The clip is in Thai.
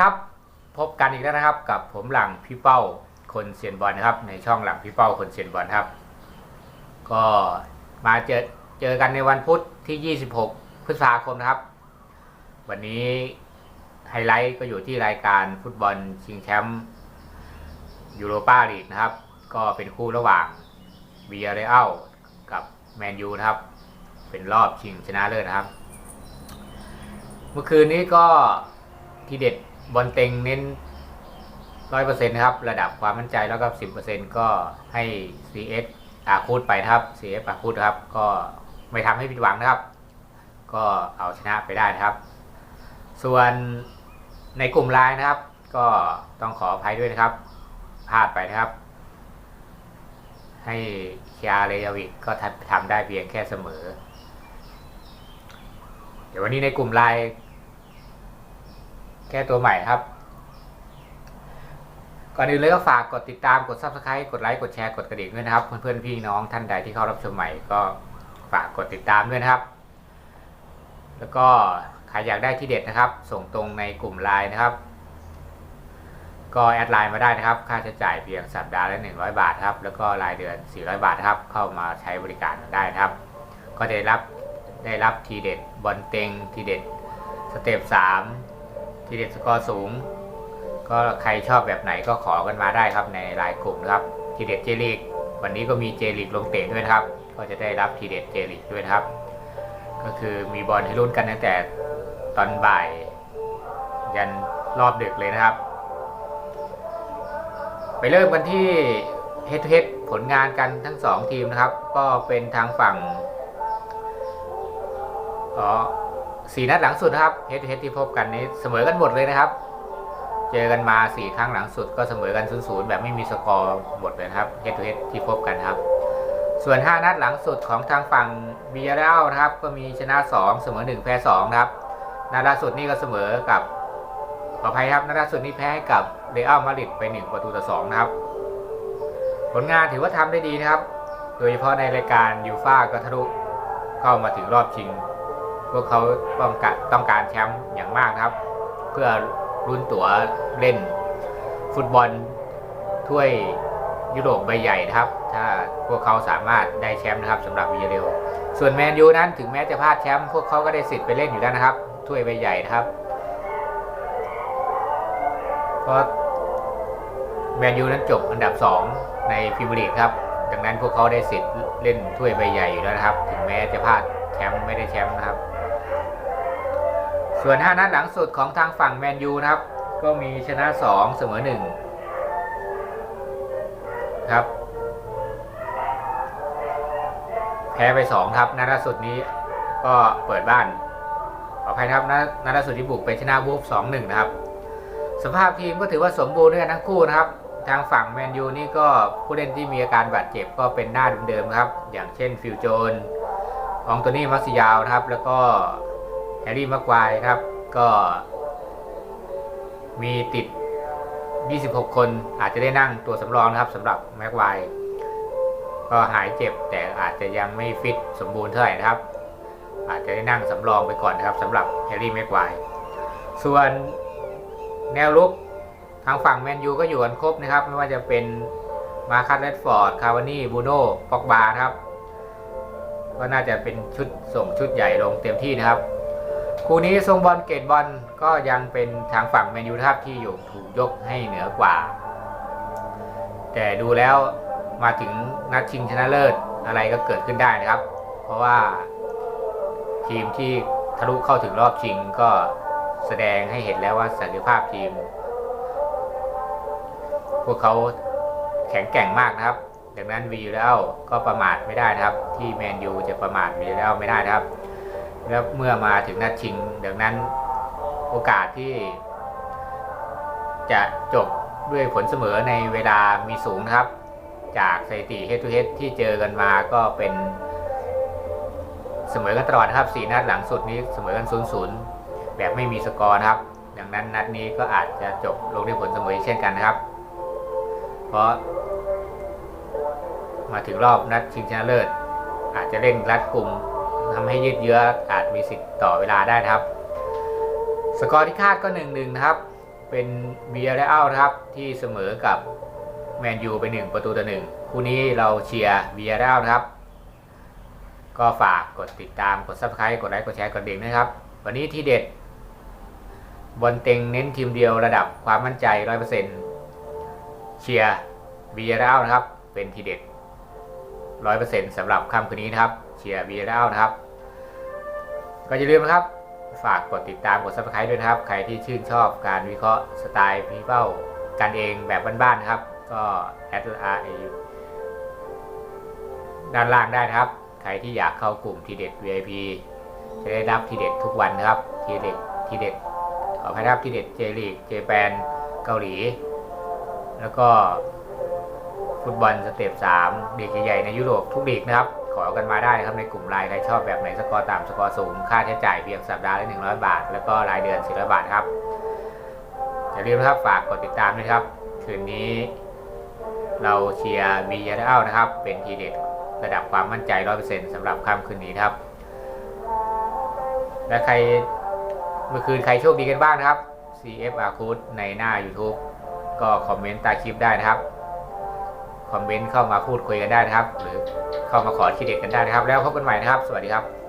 ครับ พบกันอีกแล้วนะครับ กับผมหลังพี่เป้าคนเซียนบอลนะครับ ในช่องหลังพี่เป้าคนเซียนบอลครับ ก็มาเจอเจอกันในวันพุธที่ 26 พฤษภาคมนะครับ วันนี้ไฮไลท์ก็อยู่ที่รายการฟุตบอลชิงแชมป์ยูโรปาลีกนะครับ ก็เป็นคู่ระหว่างเบียเรอัลกับแมนยูนะครับ เป็นรอบชิงชนะเลิศนะครับ เมื่อคืนนี้ก็ทีเด็ด บอลเต็งเน้นร้อยเปอร์เซ็นต์นะครับ ระดับความมั่นใจแล้วก็สิบเปอร์เซ็นต์ก็ให้ CS อาคูดไปนะครับ CS อาคูดครับ ก็ไม่ทำให้ผิดหวังนะครับ ก็เอาชนะไปได้นะครับ ส่วนในกลุ่มไลน์นะครับ ก็ต้องขออภัยด้วยนะครับพลาดไปนะครับ ให้เคียร์เรยาวิกก็ทำทำได้เพียงแค่เสมอ เดี๋ยววันนี้ในกลุ่มไลน์ แก้ตัวใหม่ครับก่อนอื่นเลยก็ฝากกดติดตามกด subscribe กดไลค์กดแชร์กดกระดิ่งด้วยนะครับ เพื่อนๆพี่น้องท่านใดที่เข้ารับชมใหม่ก็ฝากกดติดตามด้วยนะครับ แล้วก็ใครอยากได้ที่เด็ดนะครับ ส่งตรงในกลุ่มไลน์นะครับ ก็แอดไลน์มาได้นะครับ ค่าใช้จ่ายเพียงสัปดาห์ละ100 บาทครับ แล้วก็รายเดือน 400 บาทครับ เข้ามาใช้บริการได้นะครับ ก็จะได้รับได้รับทีเด็ดบอลเต็งทีเด็ดสเต็ป3 ทีเด็ดสกอร์สูง ก็ใครชอบแบบไหนก็ขอกันมาได้ครับในไลน์กลุ่มนะครับ ทีเด็ดเจลีกวันนี้ก็มีเจลีกลงเตะด้วยนะครับ ก็จะได้รับทีเด็ดเจลีกด้วยนะครับ ก็คือมีบอลให้ลุ้นกันตั้งแต่ตอนบ่าย ยันรอบดึกเลยนะครับ ไปเริ่มกันที่เฮดเฮดผลงานกันทั้ง 2 ทีมนะครับ ก็เป็นทางฝั่งอ๋อ สี่นัดหลังสุดนะครับเฮดเฮดที่พบกันนี้เสมอกันหมดเลยนะครับ เจอกันมา4ครั้งหลังสุดก็เสมอกัน0 0แบบไม่มีสกอร์หมดเลยครับเฮดเฮดที่พบกันครับ ส่วน5นัดหลังสุดของทางฝั่งบียาเรลนะครับ ก็มีชนะ2เสมอ1แพ้2นะครับนัดล่าสุดนี่ก็เสมอกับขออภัยครับนัดล่าสุดนี่แพ้ให้กับเรอัลมาดริดไป1ประตูต่อ2นะครับ ผลงานถือว่าทำได้ดีนะครับ โดยเฉพาะในรายการยูฟ่าก็ทะลุเข้ามาถึงรอบชิง พวกเขาต้องการต้องการแชมป์อย่างมากนะครับ เพื่อรุ่นตั๋วเล่น ฟุตบอลถ้วยยุโรปใบใหญ่นะครับ ถ้าพวกเขาสามารถได้แชมป์นะครับสำหรับวีเรลส่วนแมนยูนั้นถึงแม้จะพลาดแชมป์พวกเขาก็ได้สิทธิ์ไปเล่นอยู่แล้วนะครับ ถ้วยใบใหญ่นะครับเพราะแมนยูนั้นจบอันดับ 2 ในพรีเมียร์ลีกครับดังนั้นพวกเขาได้สิทธิ์เล่นถ้วยใบใหญ่อยู่แล้วนะครับ ถึงแม้จะพลาดแชมป์ไม่ได้แชมป์นะครับ ส่วน 5 นัดหลังสุดของทางฝั่งแมนยูนะครับ ก็มีชนะ 2 เสมอ 1 ครับ แพ้ไป 2 ครับ นัดล่าสุดนี้ก็เปิดบ้านขออภัยครับนัดนัดล่าสุดที่บุกไปชนะวูฟ2-1 นะครับ สภาพทีมก็ถือว่าสมบูรณ์ด้วยกันทั้งคู่นะครับ ทางฝั่งแมนยูนี่ก็ผู้เล่นที่มีอาการบาดเจ็บก็เป็นหน้าเดิมๆครับ อย่างเช่นฟิลโจนองโตนี่มัสยาวนะครับ แล้วก็ แฮร์รี่มักควายครับ ก็มีติด 26 คนอาจจะได้นั่งตัวสำรองนะครับสำหรับแม็กไวก็หายเจ็บแต่อาจจะยังไม่ฟิตสมบูรณ์เท่าไหร่นะครับ อาจจะได้นั่งสำรองไปก่อนนะครับสำหรับแฮร์รี่แม็กไวส่วนแนวลุกทางฝั่งแมนยูก็อยู่กันครบนะครับ ไม่ว่าจะเป็นมาคัสเรดฟอร์ด คาวานี่บูโน่ปอกบาครับ ก็น่าจะเป็นชุดส่งชุดใหญ่ลงเต็มที่นะครับ คู่นี้ทรงบอลเกตบอลก็ยังเป็นทางฝั่งแมนยูนะครับที่อยู่ถูกยกให้เหนือกว่า แต่ดูแล้วมาถึงนัดชิงชนะเลิศอะไรก็เกิดขึ้นได้นะครับ เพราะว่าทีมที่ทะลุเข้าถึงรอบชิงก็แสดงให้เห็นแล้วว่าศักยภาพทีม พวกเขาแข็งแกร่งมากนะครับ ดังนั้นวีแล้วก็ประมาทไม่ได้นะครับ ที่แมนยูจะประมาทวีแล้วไม่ได้นะครับ แล้วเมื่อมาถึงนัดชิงดังนั้นโอกาสที่ จะจบด้วยผลเสมอในเวลามีสูงนะครับ จากสถิติ head to head ที่เจอกันมาก็เป็นเสมอกันตลอดนะครับสี่นัดหลังสุดนี้เสมอกัน0ูนย์แบบไม่มีสกอร์นะครับ ดังนั้นนัดนี้ก็อาจจะจบลงด้วยผลเสมอเช่นกันนะครับ เพราะ มาถึงรอบนัดชิงชนะเลิศอาจจะเร่งรัดกลุ่ม ทำให้ยืดเยื้ออาจมีสิทธิ์ต่อเวลาได้นะครับ สกอร์ที่คาดก็1-1นะครับ เป็นเบียร์และอานะครับที่เสมอกับแมนยูไปหนึ่งประตูต่อหนึ่งคู่นี้เราเชียร์เบียร์และเอานะครับ ก็ฝากกดติดตามกด subscribe กดไลค์กดแชร์กดดิ่งนะครับ วันนี้ที่เด็ดบอลเต็งเน้นทีมเดียวระดับความมั่นใจ100%เชียร์เบียร์และเอานะครับ เป็นทีเด็ด100%สำหรับค่ำคืนนี้นะครับ เชียร์เบียร์และเอานะครับ ก็อย่าลืมนะครับ ฝากกดติดตามกด subscribe ด้วยนะครับ ใครที่ชื่นชอบการวิเคราะห์สไตล์พีเป้ากันเองแบบบ้านๆนะครับ ก็แอดไอด้านล่างได้นะครับ ใครที่อยากเข้ากลุ่มทีเด็ด VIP จะได้รับทีเด็ดทุกวันนะครับ ทีเด็ดทีเด็ดขออภัยนะครับทีเด็ดเจลีกเจแปนเกาหลี แล้วก็ฟุตบอลสเต็ป3ลีกใหญ่ในยุโรปทุกลีกนะครับ อกันมาได้ครับในกลุ่มไลน์ใครชอบแบบไหนสกอร์ต่ำสกอร์สูง ค่าใช้จ่ายเพียงสัปดาห์ละ100 บาท แล้วก็รายเดือน400บาทครับอย่าลืมนะครับฝากกดติดตามด้วยครับ คืนนี้เราเชียร์บียาเอานะครับ เป็นทีเด็ดระดับความมั่นใจ 100%สำหรับค่ำคืนนี้ครับ และใครเมื่อคืนใครโชคดีกันบ้างนะครับ CF a c o d ในหน้า YouTube ก็คอมเมนต์ใต้คลิปได้นะครับ คอมเมนต์เข้ามาพูดคุยกันได้นะครับ หรือเข้ามาขอทีเด็ดกันได้นะครับ แล้วพบกันใหม่นะครับ สวัสดีครับ